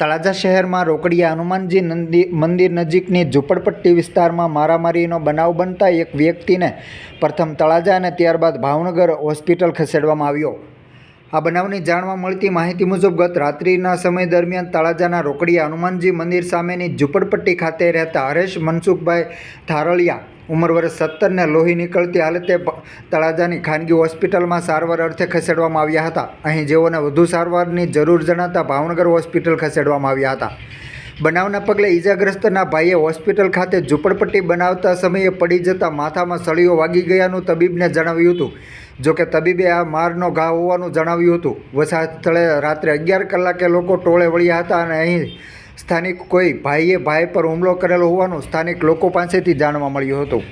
તળાજા શહેરમાં રોકડિયા હનુમાનજી મંદિર નજીકની ઝૂંપડપટ્ટી વિસ્તારમાં મારામારીનો બનાવ બનતા એક વ્યક્તિને પ્રથમ તળાજા અને ત્યારબાદ ભાવનગર હોસ્પિટલ ખસેડવામાં આવ્યો. આ બનાવની જાણવા મળતી માહિતી મુજબ ગત રાત્રિના સમય દરમિયાન તળાજાના રોકડીયા હનુમાનજી મંદિર સામેની ઝુંપડપટ્ટી ખાતે રહેતા હરેશ મનસુખભાઈ થારળિયા ઉંમર વર્ષ સત્તરને લોહી નીકળતી હાલતે તળાજાની ખાનગી હોસ્પિટલમાં સારવાર અર્થે ખસેડવામાં આવ્યા હતા. અહીં જેઓને વધુ સારવારની જરૂર જણાતા ભાવનગર હોસ્પિટલ ખસેડવામાં આવ્યા હતા. બનાવના પગલે ઈજાગ્રસ્તના ભાઈએ હોસ્પિટલ ખાતે ઝૂંપડપટ્ટી બનાવતા સમયે પડી જતા માથામાં સળીઓ વાગી ગયાનું તબીબને જણાવ્યું હતું. જોકે તબીબે આ મારનો ઘા હોવાનું જણાવ્યું હતું. વસાહત સ્થળે રાત્રે અગિયાર કલાકે લોકો ટોળે વળ્યા હતા અને અહીં સ્થાનિક કોઈ ભાઈએ ભાઈ પર હુમલો કરેલો હોવાનું સ્થાનિક લોકો પાસેથી જાણવા મળ્યું હતું.